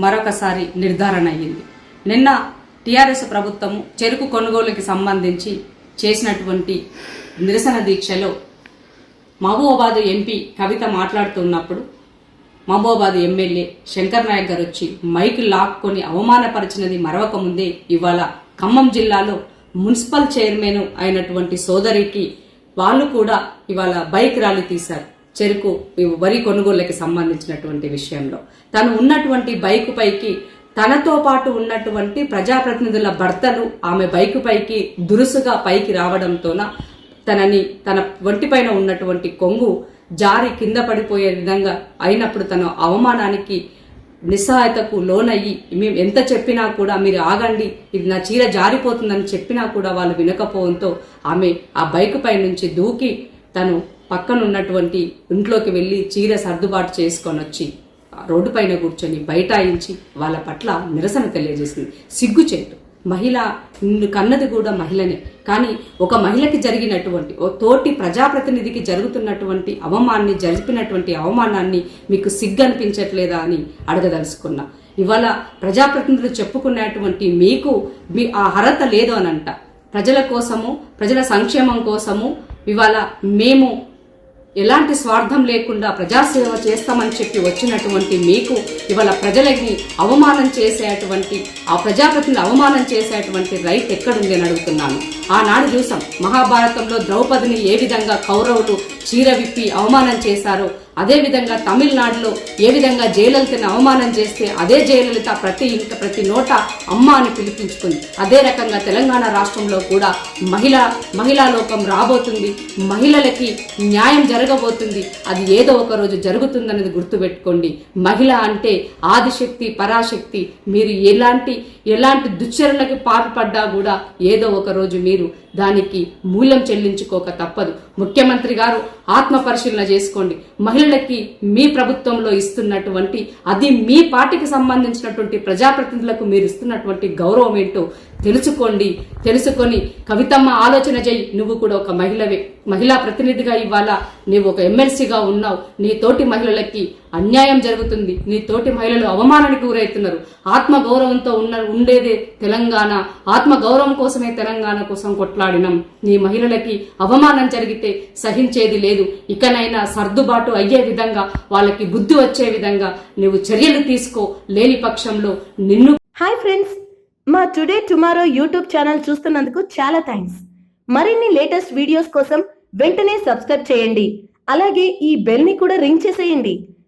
మరొకసారి నిర్ధారణ అయ్యింది. నిన్న టీఆర్ఎస్ ప్రభుత్వము చెరుకు కొనుగోలుకి సంబంధించి చేసినటువంటి నిరసన దీక్షలో మహబూబాబాద్ ఎంపీ కవిత మాట్లాడుతున్నప్పుడు మహబూబాబాద్ ఎమ్మెల్యే శంకర్ నాయక్ గారు వచ్చి మైక్ లాక్కొని అవమానపరిచినది మరవకముందే ఇవాళ ఖమ్మం జిల్లాలో మున్సిపల్ చైర్మన్ అయినటువంటి సోదరికి వాళ్ళు కూడా ఇవాళ బైక్ ర్యాలీ తీశారు. చెరుకు వరి కొనుగోళ్ళకి సంబంధించినటువంటి విషయంలో. తను ఉన్నటువంటి బైక్ పైకి తనతో పాటు ఉన్నటువంటి ప్రజాప్రతినిధుల భర్తలు ఆమె బైకు పైకి దురుసుగా పైకి రావడంతోన తనని తన ఒంటిపైన ఉన్నటువంటి కొంగు జారి కింద పడిపోయే విధంగా అయినప్పుడు తన అవమానానికి నిస్సహాయతకు లోనయ్యి మేము ఎంత చెప్పినా కూడా మీరు ఆగండి ఇది నా చీర జారిపోతుందని చెప్పినా కూడా వాళ్ళు వినకపోవడంతో ఆమె ఆ బైక్ పై నుంచి దూకి తను పక్కన ఉన్నటువంటి ఇంట్లోకి వెళ్ళి చీర సర్దుబాటు చేసుకొని వచ్చి రోడ్డు పైన కూర్చొని బైఠాయించి వాళ్ళ పట్ల నిరసన తెలియజేసింది. సిగ్గుచేటు. మహిళ నిన్ను కన్నది కూడా మహిళనే. కానీ ఒక మహిళకి జరిగినటువంటి ఓ తోటి ప్రజాప్రతినిధికి జరుగుతున్నటువంటి అవమానాన్ని జరిపినటువంటి అవమానాన్ని మీకు సిగ్గు అనిపించట్లేదా అని అడగదలుచుకున్నా. ఇవాళ ప్రజాప్రతినిధులు చెప్పుకున్నటువంటి మీకు మీ ఆ అర్హత లేదు అని అంట ప్రజల కోసము ప్రజల సంక్షేమం కోసము ఇవాళ మేము ఎలాంటి స్వార్థం లేకుండా ప్రజాసేవ చేస్తామని చెప్పి వచ్చినటువంటి మీకు ఇవాళ ప్రజలకి అవమానం చేసేటువంటి ఆ ప్రజాప్రతిని అవమానం చేసేటువంటి రైట్ ఎక్కడుంది అని అడుగుతున్నాను. ఆనాడు చూసాం మహాభారతంలో ద్రౌపదిని ఏ విధంగా కౌరవులు చీర విప్పి అవమానం చేశారో అదేవిధంగా తమిళనాడులో ఏ విధంగా జయలలితను అవమానం చేస్తే అదే జయలలిత ప్రతి ఇంట ప్రతి నోట అమ్మ అని పిలిపించుకుంది. అదే రకంగా తెలంగాణ రాష్ట్రంలో కూడా మహిళ మహిళా లోకం రాబోతుంది. మహిళలకి న్యాయం జరగబోతుంది. అది ఏదో ఒక రోజు జరుగుతుందన్నది గుర్తుపెట్టుకోండి. మహిళ అంటే ఆదిశక్తి పరాశక్తి. మీరు ఎలాంటి ఎలాంటి దుశ్చరణకి పాల్పడ్డా కూడా ఏదో ఒక రోజు మీరు దానికి మూల్యం చెల్లించుకోక తప్పదు. ముఖ్యమంత్రి గారు ఆత్మ పరిశీలన చేసుకోండి. మహిళ ప్రజలకి మీ ప్రభుత్వంలో ఇస్తున్నటువంటి అది మీ పార్టీకి సంబంధించినటువంటి ప్రజాప్రతినిధులకు మీరు ఇస్తున్నటువంటి గౌరవం ఏంటో తెలుసుకోండి. తెలుసుకొని కవితమ్మ ఆలోచన చేయి. నువ్వు కూడా ఒక మహిళవే. మహిళా ప్రతినిధిగా ఇవాళ నీవు ఒక ఎమ్మెల్సీగా ఉన్నావు. నీ తోటి మహిళలకి అన్యాయం జరుగుతుంది. నీ తోటి మహిళలు అవమానానికి గురవుతున్నారు ఆత్మగౌరవంతో ఉన్న ఉండేదే తెలంగాణ. ఆత్మగౌరవం కోసమే తెలంగాణ కోసం కొట్లాడినాం. నీ మహిళలకి అవమానం జరిగితే సహించేది లేదు. ఇకనైనా సర్దుబాటు అయ్యే విధంగా వాళ్ళకి బుద్ధి వచ్చే విధంగా నువ్వు చర్యలు తీసుకో. లేని పక్షంలో నిన్ను హాయ్ ఫ్రెండ్స్. మా టుడే టుమారో యూట్యూబ్ ఛానల్ చూస్తున్నందుకు చాలా థ్యాంక్స్ మరిన్ని లేటెస్ట్ వీడియోస్ కోసం వెంటనే సబ్స్క్రైబ్ చేయండి. అలాగే ఈ బెల్ని కూడా రింగ్ చేసేయండి.